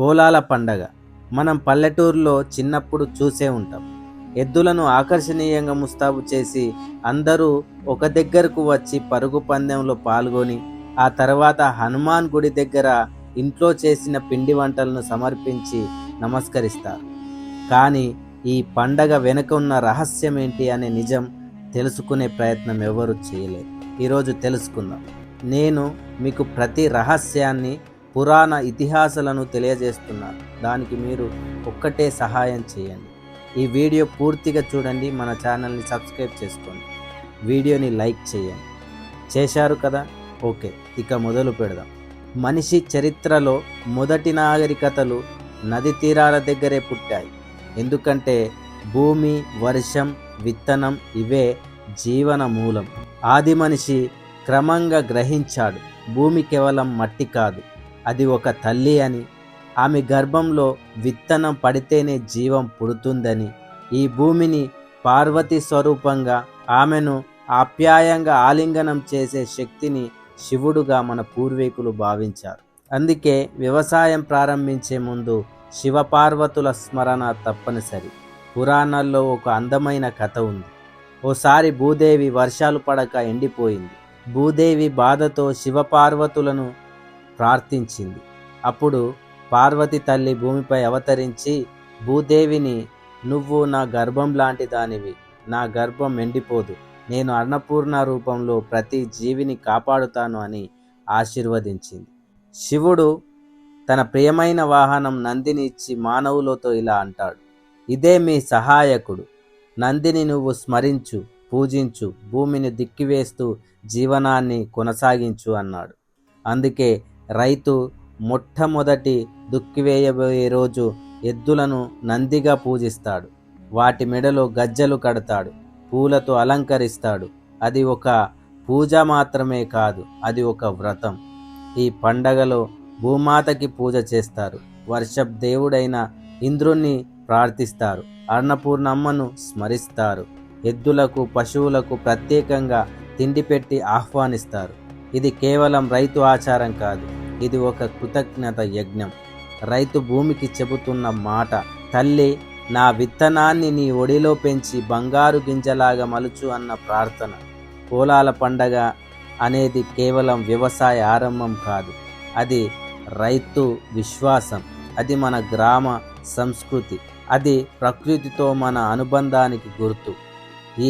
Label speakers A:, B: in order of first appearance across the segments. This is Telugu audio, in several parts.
A: పోలాల పండగ మనం పల్లెటూరులో చిన్నప్పుడు చూసే ఉంటాం ఎద్దులను ఆకర్షణీయంగా ముస్తాబు చేసి అందరూ ఒక దగ్గరకు వచ్చి పరుగు పందెంలో పాల్గొని ఆ తర్వాత హనుమాన్ గుడి దగ్గర ఇంట్లో చేసిన పిండి వంటలను సమర్పించి నమస్కరిస్తారు కానీ ఈ పండగ వెనుక ఉన్న రహస్యం ఏంటి అనే నిజం తెలుసుకునే ప్రయత్నం ఎవరు చేయలేదు ఈరోజు తెలుసుకుందాం నేను మీకు ప్రతి రహస్యాన్ని పురాణ ఇతిహాసాలను తెలియజేస్తున్నారు దానికి మీరు ఒక్కటే సహాయం చేయండి ఈ వీడియో పూర్తిగా చూడండి మన ఛానల్ని సబ్స్క్రైబ్ చేసుకోండి వీడియోని లైక్ చేయండి చేశారు కదా ఓకే ఇక మొదలు పెడదాం మనిషి చరిత్రలో మొదటి నాగరికతలు నది తీరాల దగ్గరే పుట్టాయి ఎందుకంటే భూమి వర్షం విత్తనం ఇవే జీవన మూలం ఆది మనిషి క్రమంగా గ్రహించాడు భూమి కేవలం మట్టి కాదు అది ఒక తల్లి అని ఆమె గర్భంలో విత్తనం పడితేనే జీవం పుడుతుందని ఈ భూమిని పార్వతి స్వరూపంగా ఆమెను ఆప్యాయంగా ఆలింగనం చేసే శక్తిని శివుడుగా మన పూర్వీకులు భావించారు అందుకే వ్యవసాయం ప్రారంభించే ముందు శివపార్వతుల స్మరణ తప్పనిసరి పురాణాల్లో ఒక అందమైన కథ ఉంది ఓసారి భూదేవి వర్షాలు పడక ఎండిపోయింది భూదేవి బాధతో శివపార్వతులను ప్రార్థించింది అప్పుడు పార్వతి తల్లి భూమిపై అవతరించి భూదేవిని నువ్వు నా గర్భం లాంటి దానివి నా గర్భం ఎండిపోదు నేను అన్నపూర్ణ రూపంలో ప్రతి జీవిని కాపాడుతాను అని ఆశీర్వదించింది శివుడు తన ప్రియమైన వాహనం నందిని ఇచ్చి మానవులతో ఇలా అంటాడు ఇదే మీ సహాయకుడు నందిని నువ్వు స్మరించు పూజించు భూమిని దిక్కివేస్తూ జీవనాన్ని కొనసాగించు అన్నాడు అందుకే రైతు మొట్టమొదటి దుక్కివేయబోయే రోజు ఎద్దులను నందిగా పూజిస్తాడు వాటి మెడలో గజ్జలు కడతాడు పూలతో అలంకరిస్తాడు అది ఒక పూజ మాత్రమే కాదు అది ఒక వ్రతం ఈ పండగలో భూమాతకి పూజ చేస్తారు వర్షప్ దేవుడైన ఇంద్రుణ్ణి ప్రార్థిస్తారు అన్నపూర్ణమ్మను స్మరిస్తారు ఎద్దులకు పశువులకు ప్రత్యేకంగా తిండి పెట్టి ఆహ్వానిస్తారు ఇది కేవలం రైతు ఆచారం కాదు ఇది ఒక కృతజ్ఞత యజ్ఞం రైతు భూమికి చెబుతున్న మాట తల్లి నా విత్తనాన్ని నీ ఒడిలో పెంచి బంగారు గింజలాగా మలుచు అన్న ప్రార్థన పూలాల పండగ అనేది కేవలం వ్యవసాయ ఆరంభం కాదు అది రైతు విశ్వాసం అది మన గ్రామ సంస్కృతి అది ప్రకృతితో మన అనుబంధానికి గుర్తు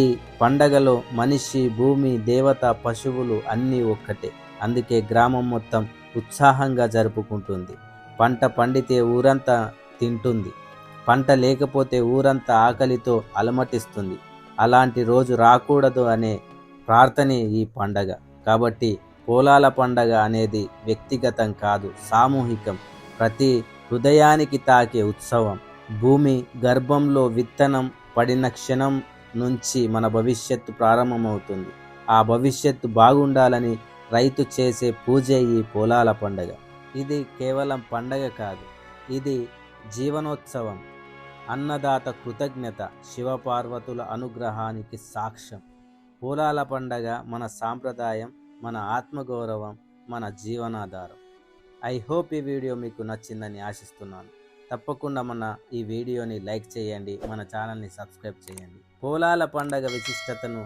A: ఈ పండగలో మనిషి భూమి దేవత పశువులు అన్నీ ఒక్కటే అందుకే గ్రామం మొత్తం ఉత్సాహంగా జరుపుకుంటుంది పంట పండితే ఊరంతా తింటుంది పంట లేకపోతే ఊరంతా ఆకలితో అలమటిస్తుంది అలాంటి రోజు రాకూడదు అనే ప్రార్థనే ఈ పండగ కాబట్టి పొలాల పండగ అనేది వ్యక్తిగతం కాదు సామూహికం ప్రతి హృదయానికి తాకే ఉత్సవం భూమి గర్భంలో విత్తనం పడిన క్షణం నుంచి మన భవిష్యత్తు ప్రారంభమవుతుంది ఆ భవిష్యత్తు బాగుండాలని రైతు చేసే పూజ ఈ పొలాల పండగ ఇది కేవలం పండగ కాదు ఇది జీవనోత్సవం అన్నదాత కృతజ్ఞత శివపార్వతుల అనుగ్రహానికి సాక్ష్యం పూలాల పండగ మన సాంప్రదాయం మన ఆత్మగౌరవం మన జీవనాధారం ఐ హోప్ ఈ వీడియో మీకు నచ్చిందని ఆశిస్తున్నాను తప్పకుండా మన ఈ వీడియోని లైక్ చేయండి మన ఛానల్ని సబ్స్క్రైబ్ చేయండి పోలాల పండగ విశిష్టతను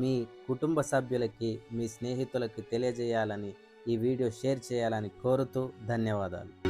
A: మీ కుటుంబ సభ్యులకి మీ స్నేహితులకి తెలియజేయాలని ఈ వీడియో షేర్ చేయాలని కోరుతూ ధన్యవాదాలు